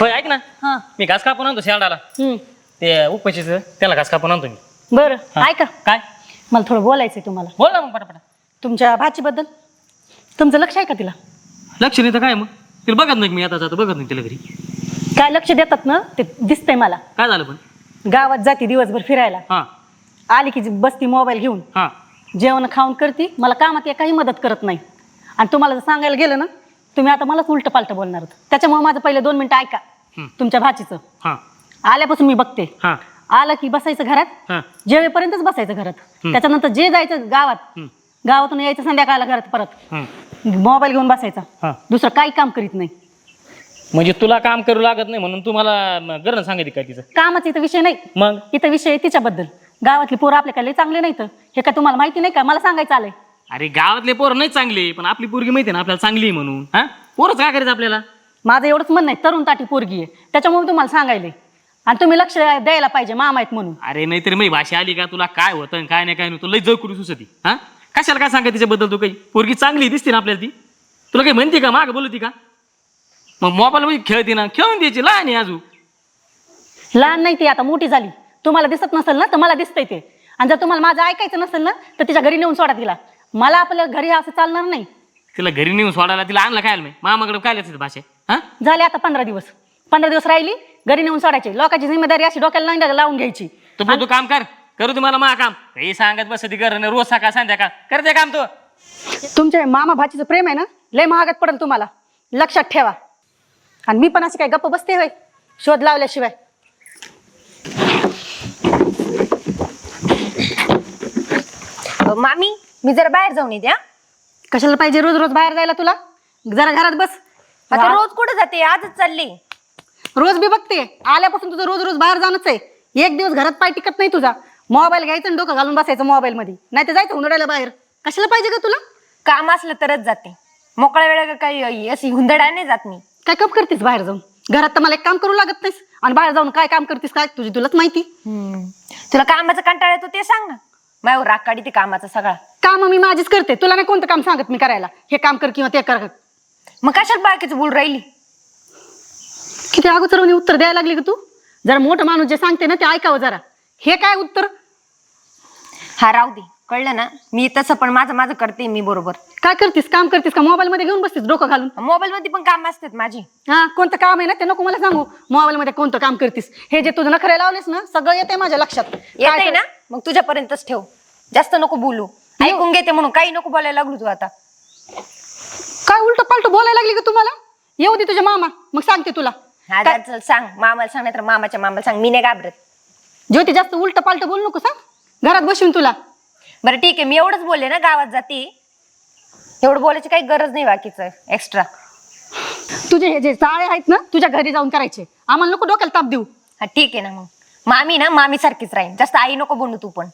होय ऐक ना. हा. मी घास कापून आणतो शेरडाला हम्म. ते उपशीच त्याला घास कापून आणतो मी. बरं. ऐका. काय? मला थोडं बोलायचंय तुम्हाला. बोल ना मग पटापटा. तुमच्या भाचीबद्दल. तुमचं लक्ष आहे का तिला? लक्ष नाही तर काय मग? तिला बघत नाही मी आता जातो बघत नाही तिला घरी. काय लक्ष देतात ना ते दिसतंय मला. काय झालं पण? गावात जाते दिवसभर फिरायला. हा. आली की बसती मोबाईल घेऊन. हा. जेवण खाऊन करते मला कामात काही मदत करत नाही. आणि तुम्हाला जर सांगायला गेलं ना तुम्ही आता मलाच उलट पालट बोलणार आहात. त्याच्यामुळे माझं पहिले दोन मिनिटं ऐका. तुमच्या भाचीचं. हा. आल्यापासून मी बघते. हा. आलं की बसायचं घरात? हा. जेवेपर्यंतच बसायचं घरात. त्याच्यानंतर जे जायचं गावात. गावातून यायचं संध्याकाळला घरात परत. मोबाईल घेऊन बसायचा. हा. दुसरं काही काम करीत नाही. म्हणजे तुला काम करू लागत नाही म्हणून तुम्हाला गरण सांगितली काय तिचं? कामाचा इथं विषय नाही. मग? इथं विषय आहे तिच्याबद्दल. गावातली पोरं आपल्या लय चांगले नाहीत. हे काय तुम्हाला माहिती नाही का? मला सांगायचं आलंय. अरे गावातले पोरं नाही चांगले पण आपली पोरगी माहिती ना आपल्याला चांगली आहे म्हणून. हा? पोरच काय करायचं आपल्याला? माझं एवढंच म्हणणं आहे तरुण ताटी पोरगी आहे. त्याच्यामुळे मी तुम्हाला सांगायले. आणि तुम्ही लक्ष द्यायला पाहिजे मामा आहेत म्हणून. अरे नाहीतरी मी भाषा आली का तुला काय होतं आणि काय नाही काय नाही तुला लई जग करू सुचती हा? कशाला काय सांगा तिच्याबद्दल तू काही? पोरगी चांगली दिसते ना आपल्याला ती? तुला काही म्हणते का माग बोलती का? मग मोबाईल मध्ये खेळते ना खेळून द्यायची लहान आहे अजून. लहान नाही ती आता मोठी झाली. तुम्हाला दिसत नसेल ना तर मला दिसतंय ते. आणि जर तुम्हाला माझं ऐकायचं नसेल ना तर तिच्या घरी नेऊन सोडा तिला. मला आपल्या घरी असं चालणार नाही. तिला घरी नेऊन सोडायला तिला आणला काय मी. मामाकडे काय लिहायचं भाषा? हा? झाले आता पंधरा दिवस. पंधरा दिवस राहिली घरी नेऊन सोडायची. लोकांची जिम्मेदारी अशी डोक्याला नाही लावून घ्यायची. तू तू काम कर. करू तुम्हाला मा काम. हे सांगत बस ती कर रोज सकाळ संध्याकाळ. करते काम तू. तुमच्या मामा भाचीचं प्रेम आहे ना? लय महागात पडेल तुम्हाला. लक्षात ठेवा. आणि मी पण अशी काय गप्प बसते होय शोध लावल्याशिवाय. मामी? मी जरा बाहेर जाऊन येते हा. कशाला पाहिजे रोज रोज बाहेर जायला तुला? जरा घरात बस. आता रोज कुठे जाते? आजच चालली. रोज बी बघते. आल्यापासून तुझं रोज रोज बाहेर जाणंच आहे. एक दिवस घरात पाय टिकत नाही तुझा. मोबाईल घ्यायचा आणि डोकं घालून बसायचं मोबाईल मध्ये नाही तर जायचं हुंदडायला बाहेर. कशाला पाहिजे का तुला? काम असलं तरच जाते. मोकळ्या वेळा काही अशी हुंदडा नाही जात मी. काय कप करतेस बाहेर जाऊन? घरात तर मला एक काम करू लागत नाहीस. आणि बाहेर जाऊन काय काम करतेस काय? तुझी तुलाच माहिती. तुला कामाचा कंटाळा येतो ते सांग ना. माझ्यावर राग काढी ते कामाचा सगळा. काम मी माझीच करते. तुला नाही कोणतं काम सांगत मी करायला? हे काम कर किंवा ते कर. मग कशाला बाकीचं बोल राहिली? किती अगोदर उत्तर द्यायला लागली का तू? जरा मोठं माणूस जे सांगते ना ते ऐकावं जरा. हे काय उत्तर? हा राहू दे. कळलं ना? मी तसं पण माझं माझं करते मी बरोबर. काय करतीस? काम करतीस का? मोबाईल मध्ये घेऊन बसतीस डोकं घालून? मोबाईल मध्ये पण काम असतात माझी. हा कोणतं काम आहे ना ते नको मला सांगू. मोबाईल मध्ये कोणतं काम करतीस? हे जे तुझं नखरे लावलेस ना सगळं येते माझ्या लक्षात. येत ना? मग तुझ्यापर्यंतच ठेव. जास्त नको बोलू. ऐकून घेते म्हणून. काही नको बोलायला लागलो तू आता. काय उलट पालट बोलायला लागली का तुम्हाला? येऊ दे तुझ्या मामा. मग सांगते तुला. हा जा, चल सांग. मामाला सांग तर मामाच्या मामाला सांग. मी नाही घाबरत. ज्योती जास्त उलट पालट बोलू नको सांग घरात बसून तुला. बरं ठीक आहे. मी एवढंच बोलले ना गावात जाते एवढं बोलायची काही गरज नाही बाकीचं एक्स्ट्रा तुझे हे जे चाळे आहेत ना तुझ्या घरी जाऊन करायचे. आम्हाला नको डोक्याला ताप देऊ. हा ठीक आहे ना मग. मामी ना मामी सारखीच राहील जास्त आई नको बनू तू पण.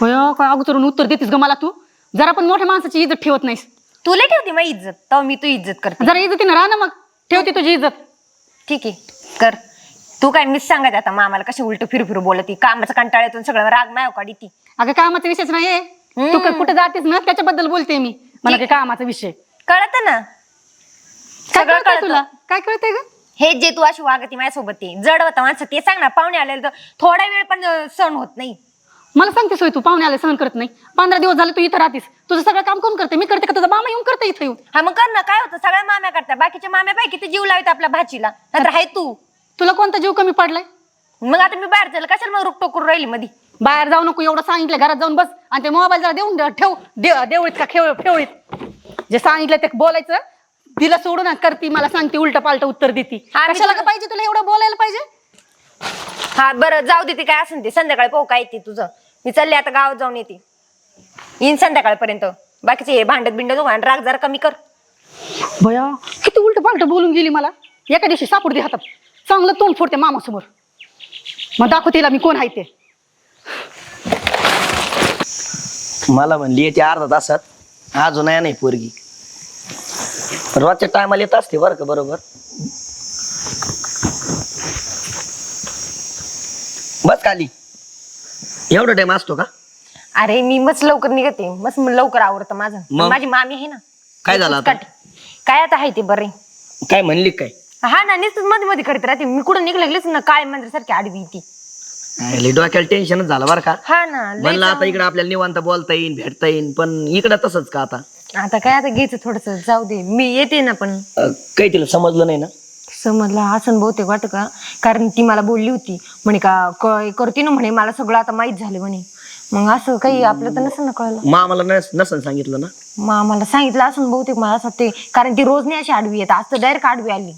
भया काय अगोदरून उत्तर देतीस ग मला तू? जरा पण मोठ्या माणसाची इज्जत ठेवत नाहीस. तुला ठेवते मग इज्जत. तेव्हा मी तू इज्जत करते. जरा इज्जतीनं राहा ना मग. ठेवते तुझी इज्जत. ठीक आहे. कर. तू काय मीच सांगत आता? मामाला कशी उलट फिरू फिरू बोलती. कामाचं कंटाळ्यातून सगळं राग माय काढी ती अगं कामाचा विषयच नाही तू काय कुठे जातेस ना त्याच्याबद्दल बोलते मी. मला काय कामाचा विषय? कळत ना? काय सगळं कळतंय कळतं. तुला? काय कळतंय ग? हे जे तू अशी वागती माझ्यासोबत ते जड होतं माणसं ते सांग ना पाहुणे आलेलं तर थोडा वेळ पण अं, सण होत नाही. मला सांगतेस होय तू पाहुणे आले सहन करत नाही. पंधरा दिवस झाले तू इथं राहतीस. तुझं सगळं काम कोण करते मी करते का तुझा मामा येऊन करते इथं येऊन? हा मग कर ना काय होतं? सगळ्या माम्या करतात. बाकीच्या माम्यापैकी ते जीव लावत आपल्या भाचीला. नंतर आहे तू. तुला कोणता जीव कमी पडलाय? मग आता मी बाहेर चाललं कशाला मग रुकटोक करून राहिली मधी? बाहेर जाऊ नको एवढं सांगितलं घरात जाऊन बस. आणि ते मोबाईल जरा देऊन दे- ठेव. दे- देवळीत का खेळ फेवळीत जे सांगितलं ते बोलायचं. तिला सोडून करती मला सांगते उलट पालट उत्तर देती. हा, मी कशाला का तुला- पाहिजे तुला एवढं बोलायला पाहिजे? हा बरं जाऊ दे ते काय असेल ते. संध्याकाळी पाहू काय येते तुझं. मी चालले आता गावात जाऊन येते. येईन संध्याकाळपर्यंत. बाकीचे हे भांडत बिंडत आणि राग जरा कमी कर. भया किती उलट पालट बोलून गेली मला. एका दिवशी सापड दे हातात. चांगलं तोंड फोडते मामासमोर. मग दाखव तिला मी कोण आहे ते. मला म्हणली येते अर्धा तासात. अजून नाही नाही पोरगी. रोजच्या टायमाला येत असते बरं का बरोबर? बस खाली. एवढा टाइम असतो का? अरे मी मस्त लवकर निघते. मस्त लवकर आवडतं माझं. मग? माझी मामी आहे ना. काय झालं आता? काय आता आहे ते बरे? काय म्हणली काय? हा ना नुसतंच मध्ये मध्ये करत राहते. मी कुठं निघलेच ना काय मंदिरासारखी आडवी ती. लय डोक्याला टेन्शनच झालं बरं का? हा ना लय म्हणलं आता इकडे आपल्याला निवांत बोलता येईन भेटता येईन पण इकडं तसंच का आता? आता काय आता घ्यायचं थोडस जाऊ दे मी येते ना पण. अं, काही तिला समजलं नाही ना? समजलं असं बहुतेक वाटत का? कारण ती मला बोलली होती म्हणे का क- करते ना म्हणे मला सगळं आता माहीत झालं म्हणे. मग असं काही आपलं तर नसेल ना कळलं. मग आम्हाला नस नसन सांगितलं ना? मग आम्हाला सांगितलं असं बहुतेक मला असं वाटते कारण ती रोज नाही अशी आडवी येत आज तर डायरेक्ट आडवी आली.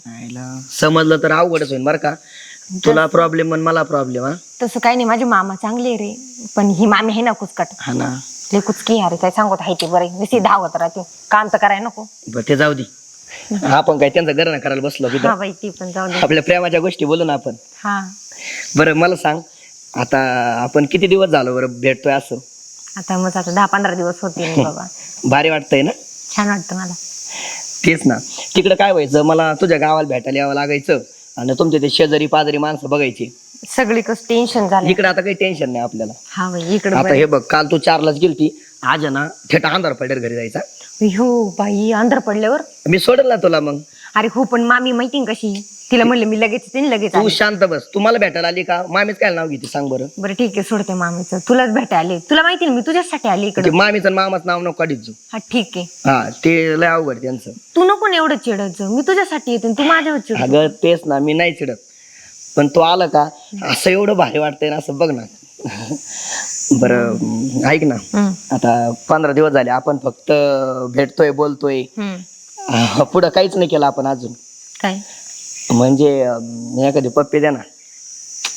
समजलं तर अवघडच होईल बरं का? तुला प्रॉब्लेम आणि मला प्रॉब्लेम हा? तसं काही नाही माझे मामा चांगले रे. पण ही मामी आहे ना कुचकट हा ना. लय कुचकी अरे काय सांगत आहे ते बरं. नुसती धावत राहते. काम तर करायला नको. बरं ते जाऊ दे. आपण काय त्यांचं गरण करायला बसलो हा बाई ती पण जाऊ दे. आपल्या प्रेमाच्या गोष्टी बोलू ना आपण. हा. बरं मला सांग आता आपण किती दिवस झालो बरं भेटतोय असं? आता मग आता दहा पंधरा दिवस होते बाबा. भारी वाटतंय ना? छान वाटतं मला. तेच ना. तिकडं काय व्हायचं? मला तुझ्या गावाला भेटायला यावं लागायचं. आणि तुमचे ते शेजारी पाजारी माणसं बघायची. सगळी कस टेन्शन झालं. इकडे आता काही टेन्शन नाही आपल्याला. हा बाई इकडे आता हे बघ काल तू चारलाच गेलती. आज आहे ना थेट अंधार पडेल घरी जायचा. हो बाई अंधार पडल्यावर? मी सोडेल ना तुला मग. अरे हो पण मामी माहिती ना कशी? तिला म्हणलं मी लगेच येते आणि लगेच तू आले. शांत बस. तुम्हाला भेटायला आली का? मामीच काय नाव घेते सांग बरं. बरं ठीक आहे सोडते मामीचं. तुलाच भेटायला आले. तुला माहिती ना मी तुझ्यासाठी आले ते इकडे मामीचं आणि मामाचं नाव नको काढीत जाऊ. हा ठीक आहे. हा ते लय अवघड त्यांचं. तू नको ना एवढं चिडत जाऊ. मी तुझ्यासाठी येते आणि तू माझ्यावर चिड अगं तेच ना मी नाही चिडत. पण तू आलं का? असं एवढं भारी वाटतंय ना असं बघ ना. बरं ऐक ना. आता पंधरा दिवस झाले आपण फक्त भेटतोय बोलतोय. पुढं काहीच नाही केलं आपण अजून. काय? म्हणजे अं, एखादी पप्पी दे ना.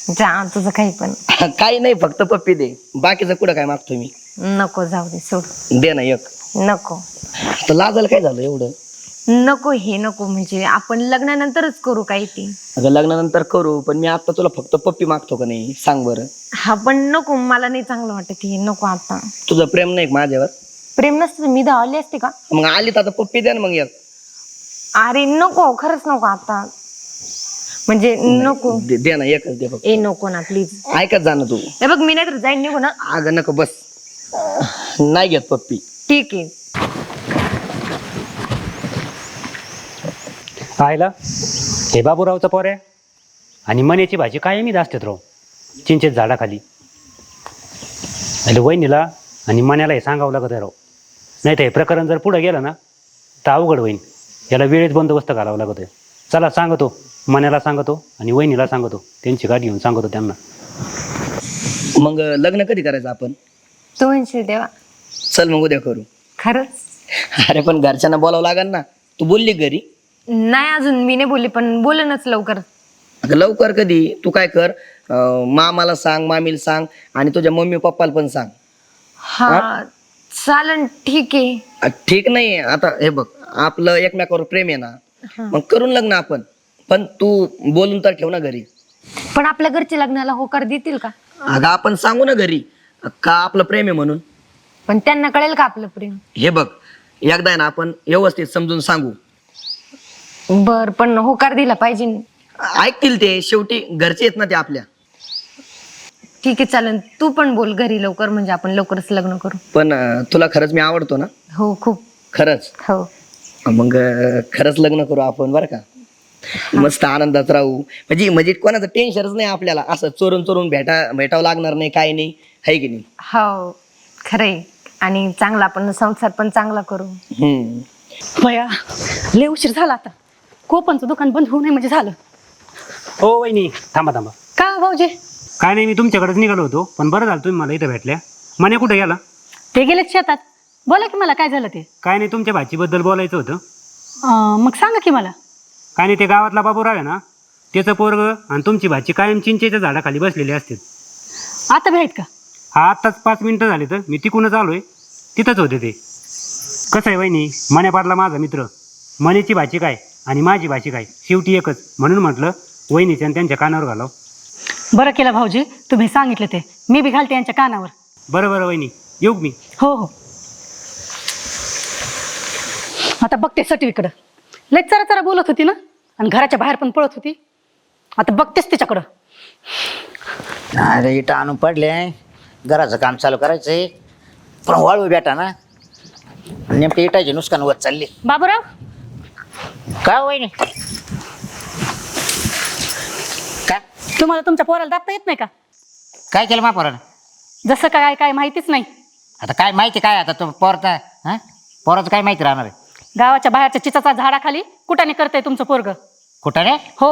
जा तुझं काही पण. काही नाही फक्त पप्पी दे. बाकीचं कुठं काय मागतोय मी? नको जाऊ दे सोड. दे ना एक. नको. लाजायला काय झालं एवढं? नको हे नको म्हणजे आपण लग्नानंतरच करू काही ते. अगं लग्नानंतर करू पण मी आता तुला फक्त पप्पी मागतो का नाही? सांग बरं. हा पण नको मला नाही चांगलं वाटत हे नको आता. तुझं प्रेम नाही का माझ्यावर? प्रेम नसतं तर मी धावली असते का? मग आली तर आता पप्पी दे ना मग एक. अरे नको खरंच नको आता. म्हणजे नको. दे दे ना एकच दे फक्त. ए नको ना प्लीज ऐकत जा ना तू. हे बघ मी नाही तर जाईन निघू ना. अगं नको बस. नाही घेत पप्पी. ठीक आहे. पाहिलं? हे बाबूरावचं पोर आहे. आणि मण्याची भाजी कायमी असतात राव. चिंचेत झाडाखाली. म्हणजे वहिनीला आणि मण्याला हे सांगावं लागत आहे राव. नाही तर हे प्रकरण जर पुढं गेलं ना तर अवघड होईन. याला वेळेत बंदोबस्त घालावा लागत आहे. चला सांगतो. मण्याला सांगतो आणि वहिनीला सांगतो. त्यांची गाडी घेऊन सांगतो त्यांना. मग लग्न कधी करायचं आपण? तू म्हणशील तेव्हा. चल मग उद्या करू. खरंच? अरे पण घरच्यांना बोलावं लागेल ना. तू बोलली घरी. नाही अजून मी नाही बोलली पण बोलनच लवकर. अगं लवकर कधी? तू काय कर अं, मामाला सांग मामीला सांग आणि तुझ्या मम्मी पप्पाला पण सांग. हा चालन ठीक आहे. अ, ठीक नाही आता हे बघ आपलं एकमेकावर प्रेम आहे ना मग करून लग्न आपण. पण तू बोलून तर ठेव ना घरी. पण आपल्या घरचे लग्नाला होकार देतील का? अगं आपण सांगू ना घरी. का आपलं प्रेम आहे म्हणून? पण त्यांना कळेल का आपलं प्रेम? हे बघ एकदा आहे ना आपण व्यवस्थित समजून सांगू. बर पण होकार दिला पाहिजे. ऐकतील ते. शेवटी घरचे आहेत ना ते आपल्या. ठीक आहे चालन तू पण बोल घरी लवकर म्हणजे आपण लवकरच लग्न करू. पण अं, तुला खरंच मी आवडतो ना? हो खूप. खरंच? हो. मग अं, खरंच लग्न करू आपण बरं का? मस्त आनंदात राहू. म्हणजे म्हणजे कोणाचं टेन्शनच नाही आपल्याला. असं चोरून चोरून भेटा भेटावं लागणार नाही काही नाही. आहे की नाही? हो खरंय. आणि चांगला आपण संसार पण चांगला करू. हम्म. बया लय उशीर झाला आता. कोपनचं दुकान बंद होऊ नये म्हणजे झालं. हो वहिनी थांबा थांबा. का भाऊजी? काय नाही मी तुमच्याकडेच निघालो होतो पण बरं झालं तुम्ही मला इथं भेटल्या. मने कुठे गेला? ते गेलेत शेतात. बोला की मला काय झालं ते? काय नाही तुमच्या भाचीबद्दल बोलायचं होतं. अं, मग सांगा की मला. काय नाही ते गावातला बाबूराव आहे ना त्याचं पोरग आणि तुमची भाची कायम चिंचेच्या झाडाखाली बसलेली असते आता भेट का? हा आत्ताच पाच मिनिटं झाले तर मी तिकूनच आलोय. तिथंच होते ते. कसं आहे वहिनी? मण्या पाडला माझा मित्र. मनेची भाची काय? आणि माझी भाची काय? शेवटी एकच. म्हणून म्हटलं वहिनीच्या आणि त्यांच्या कानावर घालाव. बरं केलं भाऊजी तुम्ही सांगितलं ते. मी बी घालते यांच्या कानावर. बरं बरं वहिनी. येऊ का मी. हो हो. आता बघते सटीकडं. लय चरा चरा बोलत होती ना? आणि घराच्या बाहेर पण पळत होती. आता बघतेच तिच्याकडं. अरे इथं आणून पडले. घराचं काम चालू करायचंय. पण वाळू बेटा ना? नेमकी इटायची नुकसान होत चालली. बाबूराव का हो वहिनी? का तुम्हाला तुमच्या पोराला दाबता येत नाही का? काय केलं मा पोरानं? जसं काय काय माहितीच नाही. आता काय माहिती काय आता तो पोरचा हा? पोराचं काय माहिती राहणार आहे? गावाच्या बाहेरच्या चिचाचा झाडाखाली कुठाने करतंय तुमचं पोरग. कुठं रे हो.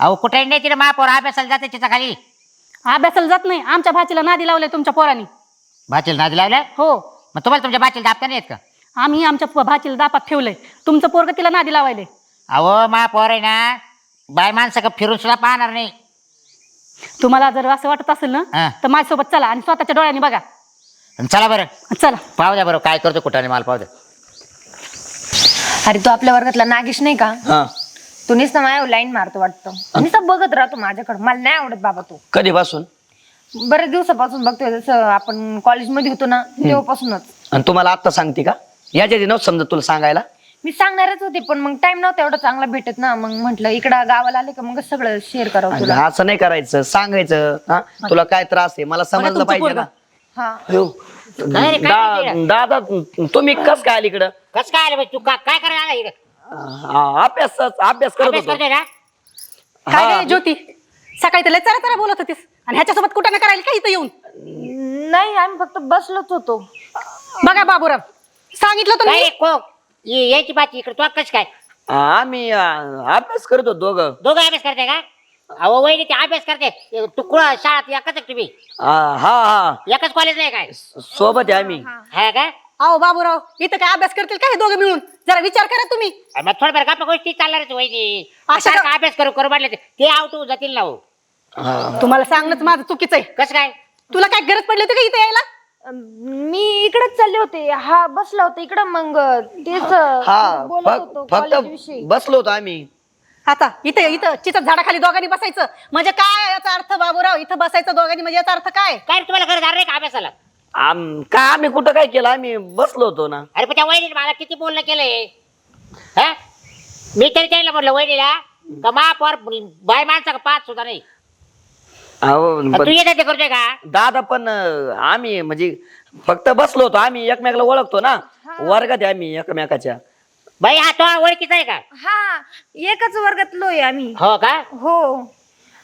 अहो कुठे नाही तिने महापौर अभ्यासाला जाते तिचा खाली अभ्यासाला जात नाही. आमच्या भाचीला नादी लावलंय तुमच्या पोरानी. भाचीला नादी लावल्या? हो. मग तुम्हाला तुमच्या भाचीला दाबता नाही येत का? आम्ही आमच्या प- भाचीला दापात ठेवलंय. तुमचं पोरग तिला नादी लावायले अहो महापौर आहे ना बाय माणसं का फिरून सुद्धा पाहणार नाही. तुम्हाला जर असं वाटत असेल ना. तर माझ्यासोबत चला आणि स्वतःच्या डोळ्यांनी बघा. आणि चला बरं. चला. पाहू द्या बरं काय करतो कुठं मला पाहू द्या. अरे तो आपल्या वर्गातला नागेश नाही का? हा. तू नुसतं माझ्या लाईन मारतो वाटतं. नुसतं बघत राहतो माझ्याकडे. मला नाही आवडत बाबा तू. कधीपासून? बरेच दिवसापासून बघतोय. जसं आपण कॉलेजमध्ये होतो ना तेव्हापासूनच. आणि तुम्हाला आत्ता सांगते का? याच्या नव्हतं समजा तुला सांगायला? मी सांगणारच होते पण मग टाइम नव्हता एवढा चांगला भेटत ना. मग म्हटलं इकडं गावाला आले का मग सगळं शेअर करावं तुला. आणि असं नाही करायचं सांगायचं हा? तुला काय त्रास आहे? मला समजलं तुमचं पाहिजे पोरगं. ना. हा. अयो. काय दा- दादा तुम्ही कस काय आली इकडं? कसं काय आलं बा? तू का काय करायला आला इकडे? आ, अभ्यास अभ्यास करत अभ्यास होतो. करतोय का? काय हा. रे ज्योती? सकाळी तर लय चरा चरा बोलत होतीस. आणि ह्याच्यासोबत कुठं ना करायला काय इथं येऊन? नाही आम्ही फक्त बसलोच होतो. बघा बाबूराव सांगितलं तर मी को ये- यायची बाची इकडे तू कसं काय? आम्ही अभ्यास करत दोघं. दोघं अभ्यास करते का? अहो वहिनी ते अभ्यास करते ते तू कुठं शाळेत एकच आहे तुम्ही? आ, हा हा. एकच कॉलेज नाही काय? सोबत आहे आम्ही. है का? अहो बाबूराव इथं काय अभ्यास करतील काय हे दोघं मिळून? जरा विचार करा तुम्ही. अरे मग थोडं बरं गप्पा गोष्टी चालणारच वहिनी. असं सारखं अभ्यास करू करू म्हटलं ते- ते आउट होऊन जातील ना हो. तुम्हाला सांगणंच माझं चुकीचं आहे. कसं काय? तुला काय गरज पडली होती का इथे यायला? मी इकडेच चालले होते. हा बसला होता इकडं मग तेच हा बोलत होतो फक- कॉलेज फक्त विषयी. बसलो होतो आम्ही. आता इथे इथं चिचत झाडाखाली दोघांनी बसायचं. म्हणजे काय याचा अर्थ बाबूराव? इथं बसायचं दोघांनी म्हणजे याचा अर्थ काय? काय रे तुम्हाला गरज आहे का अभ्यासाला? आम- काय आम्ही कुठं काय केलं? आम्ही बसलो होतो ना. अरे पण त्या वहिनीने मला किती बोलणं केलंय? हा? मी तरी त्याला म्हटलं वहिनीला का महापौर बाय माणसा का पाच सुद्धा नाही. अहो, आणि पण तू येते ते करतोय का? दादा पण अं, आम्ही म्हणजे फक्त बसलो होतो आम्ही एकमेकाला ओळखतो ना. वर्गात आहे आम्ही एकमेकाच्या. बाई हा तो ओळखीचा आहे का? हा एकच वर्गातलो आहे आम्ही. हो का? हो.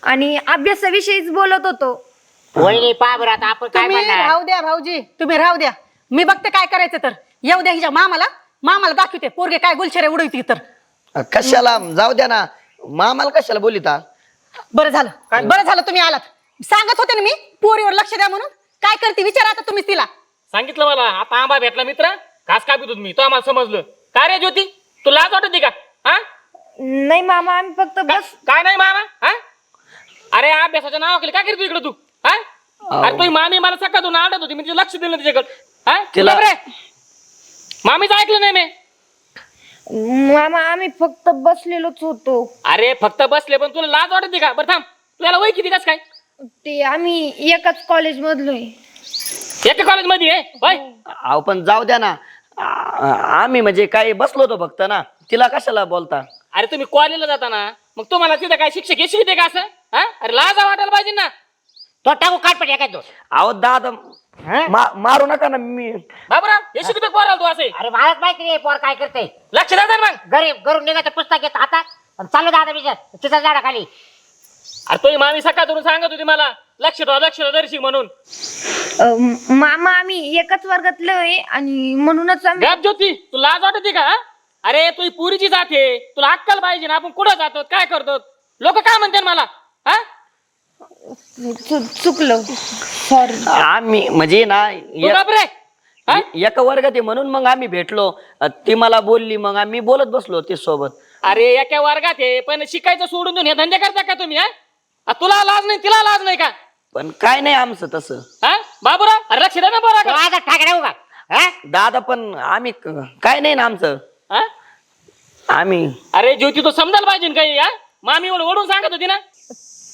आणि अभ्यासाविषयीच बोलत होतो. वहिनी पहा बरं आता आपण काय तुम्ही म्हणणार. राहू द्या भाऊजी तुम्ही राहू द्या. मी बघते काय करायचं तर. येऊ द्या हिच्या मामाला. मामाला दाखवते पोरगे काय गुलछरे उडवते तर. अं, कशाला? जाऊ द्या ना. मामाला कशाला बोलिता? बरं झालं. बरं झालं तुम्ही आलात. सांगत होते ना मी पोरीवर लक्ष द्या म्हणून. काय करते? विचारा आता तुम्ही तिला. सांगितलं मला. आता आंबा भेटला मित्र. घास कापित होत मी. तो आम्हाला समजलं. काय रे ज्योती? तू लाज वाटत का? हा? नाही मामा आम्ही फक्त का- बस काय नाही मामा? हा? अरे अभ्यासाच्या नाव केलं. काय करतो इकडे तू? हा? अरे तुझी मामी मला सकाळून आडत होती. म्हणजे लक्ष दिलं तिच्याकडे. हा? तिला- मामीच ऐकलं नाही मी. मामा आम्ही फक्त बसलेलोच होतो. अरे फक्त बसले पण तुला लाज वाटते का? बरं थांब. तुला वय किती? कस काय? ते आम्ही एकाच कॉलेज मधलोय. एका कॉलेजमध्ये आहे? होय अहो पण जाऊ द्या ना. आ- आम्ही म्हणजे काय बसलो होतो फक्त ना. तिला कशाला बोलता? अरे तुम्ही कॉलेजला जाता ना. मग तुम्हाला तिथं काय शिक्षक हे शिकते का असं? हा? अरे लाज वाटायला पाहिजे ना. तो टाकू काट पड काय तो? अहो दादा मा- मारू नका ना मी. बाबरा हे शिकते पोराला तू असे? अरे मलाच माहिती नाही पोर काय करते. लक्ष द्या ना मग. गरीब घरून निघायचं पुस्तक घेत हातात आणि चालू दादा बिचार तिचा झाडा खाली अरे तुझी मामी सकाळतून सांगत होती मला लक्ष ठेवा लक्ष ठेवा दर्शी म्हणून. अं, मामा आम्ही एकाच वर्गातलो आहे आणि म्हणूनच आम्ही गप ज्योती तू लाज वाटते का हा? अरे तुझी पुरीची जाते तुला अक्कल पाहिजे ना आपण कुठं जातो काय करतो लोक काय म्हणतात मला हा? चु- चुकलो. सॉरी आम्ही म्हणजे ना तू एक- गप रे हा? एका वर्गात आहे म्हणून मग आम्ही भेटलो. अ, ती मला बोलली मग आम्ही बोलत बसलो ती सोबत अरे एका वर्गात आहे पण शिकायचं सोडून देऊन हे धंदे करता का तुम्ही हा? आ, तुला लाज नाही तिला लाज नाही का? पण काय नाही आमचं तसं. हा? बाबूराव अरे लक्ष द्या ना बरं ठाकरे का हा? दादा पण आम्ही क- काय नाही ना आमचं. हा? आम्ही अरे ज्योती तो समजायला पाहिजे ना काही हा? मामी ओढ- ओढून सांगत होती ना?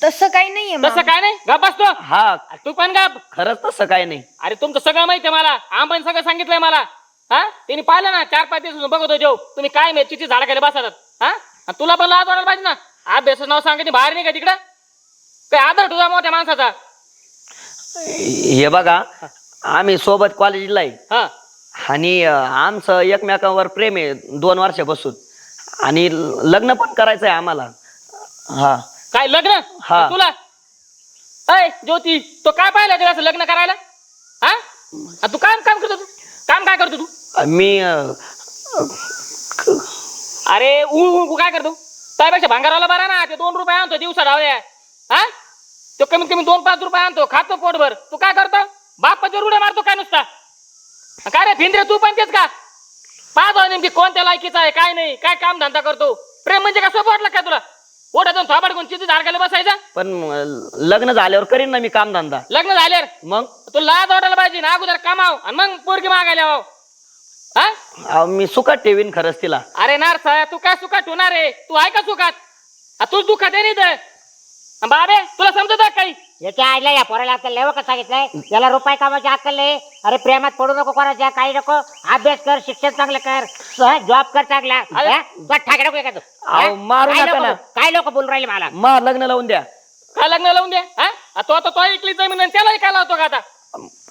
तसं काही नाहीये तसं मामा. काय नाही? गप बसतो. हा. तू पण गप. खरंच तसं काय नाही. अरे तुमचं सगळं माहिती आहे मला. आंबानी सगळं सांगितलंय मला. हा? त्यांनी पाहिलं ना चार पाच दिवस बघतो जेव. तुम्ही काय मेथीची झाडा खाली बसतात. हा? आणि तुला पण लाज वाटायला पाहिजे ना. अभ्यासाचं नाव सांगायचे बाहेर नाही का तिकडं. काय आदर तुझा मोठ्या माणसाचा. हे बघा आम्ही सोबत कॉलेजला आहे. हा. आणि अ, आमचं एकमेकांवर प्रेम आहे दोन वर्षापासून. आणि लग्न पण करायचंय आम्हाला. हा. काय लग्न? हा. तुला? अय ज्योती तो काय पाहिला तुला असं लग्न करायला? हा? आ, तू काम काम करतो तू? काम काय करतो तू? मी अं, अरे उ काय करतो? त्यापेक्षा भांगाराला बरा ना ते दोन रुपये आणतो दिवसा डावल्या हा? तो कमीत कमी दोन पाच रुपये आणतो खातो पोटभर. तू काय करतो? बापाच्या रुड्या मारतो काय नुसता? काय रे भिंद्रे तू पण तेच का? पाहतो नेमकी कोणत्या लायकीचा आहे काय नाही काय काम धंदा करतो. प्रेम म्हणजे काय सोपं वाटलं काय तुला? जाऊन थोबाड कोण चिती झाडकाला बसायचा? पण लग्न झाल्यावर करीन ना मी कामधंदा. लग्न झाल्यावर? मग? तू लाज वाटायला पाहिजे ना अगोदर कमाव आणि मग पोरगी मागायला यावं. हा? अहो, मी सुखात ठेवीन खरंच तिला. अरे नार साया तू काय सुखात होणार आहे? तू आहे का सुखात? आ, तूच दुखात आहे नाही तर बाबे तुला समजत आहे काही? याच्या आईला या पोराला आता लेव का सांगितलंय याला रुपये कामाची अक्कल नाही. अरे प्रेमात पडू नको कोणाच्या काही नको. अभ्यास कर शिक्षण चांगलं कर. जॉब कर चांगला. अरे. हा? तुला ठाके नको का तू. अहो, मारू काय नका लोकं- ना. काय लोक बोलून राहिले मला. मा लग्न लावून द्या. काय लग्न लावून दे हा? आ, तो आता तो ऐकली जमीन आणि त्यालाही काय लावतो का आता?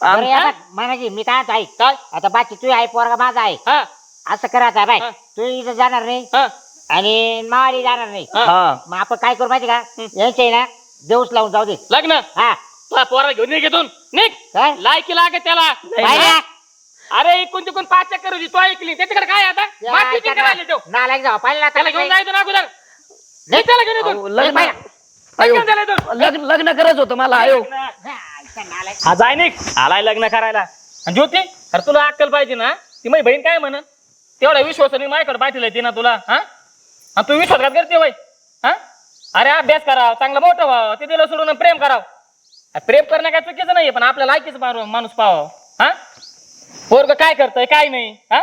आम- म्हणाजी मी काय काय? आता बाकी तू आहे पोरगा माझा आहे. हा. असं करा आता बाय. हा. तू इथं जाणार नाही. हा. आणि मावाली जाणार नाही. हा. मग आपण काय करू माहिती का? आहे ना देऊस लावून जाऊ दे. लग्न? हा. तुला पोरा घेऊन निघ इथून. निघ. काय? लायकी लागे त्याला? अरे इकून तिकून पाच चक्कर होती. तो ऐकली. त्याच्याकडे काय आता? या, ऐका तो. ना. नालायक जाऊ पाहिलं ना त्याला घेऊन जायचं ना अगोदर. नाही. त्याला घेऊन अहो, येतो लग्न त्याला. लग्न लग्न करत होतं मला अयो. हा जाय निघ. आलाय लग्न करायला. आणि ज्योती अरे तुला अक्कल पाहिजे ना? ती माझी बहीण काय म्हण? तेवढा विश्वास नाही माझ्याकडे पाठवलंय ती ना तुला हा? आणि तू विश्वासघात करते वय हा? अरे अभ्यास कराव चांगलं मोठं व्हावं ते दिलं सोडून प्रेम करावं. अरे प्रेम करणं काय चुकीचं नाहीये पण आपल्या लायकीच माणूस पाहावं. हा? पोरग काय करतंय काय नाही हा?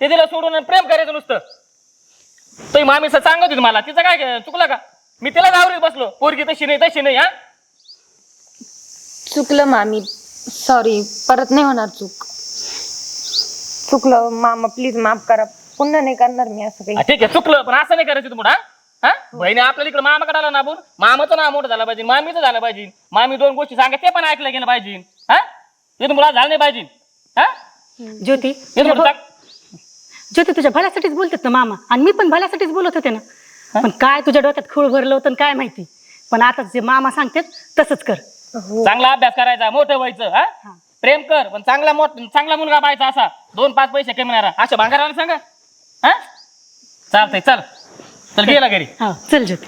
ते दिलं सोडून प्रेम करायचं नुसतं. तुम्ही मामीचं सांगत होती मला तिचं काय चुकलं का? मी तिला आवरीत बसलो पोरगी तशी नाही तशी नाही हा? चुकलं मामी सॉरी परत नाही होणार चूक. चुकलं मामा प्लीज माफ करा. पुन्हा नाही करणार मी असं काही. हा, ठीक आहे चुकलं पण असं नाही करायचं तुम्हाला हा? बहिणी आपल्याला इकडे मामाकडे आला ना आपण मामाचं नाव मोठं झालं पाहिजे मामीचं झालं पाहिजे. मामी दोन गोष्टी सांगा ते पण ऐकलं गेलं पाहिजे. हा? ते तुम्हाला झालं नाही पाहिजे. हा? ज्योती हे तुझ्या ज्योती तुझ्या भल्यासाठीच बोलतात ना मामा. आणि मी पण भल्यासाठीच बोलत होते ना. पण काय तुझ्या डोक्यात खूळ भरलं होतं आणि काय माहिती? पण आता जे मामा सांगतात तसंच कर. सांग- चांगला अभ्यास करायचा मोठं व्हायचं हा? प्रेम कर पण चांगला मोठ चांगला मुलगा पाहायचा असा. दोन पाच पैसे कमवणारा अशा भांगाराला सांगा. हा? चालतंय चल. चल गेला घरी. हा चल ज्योती.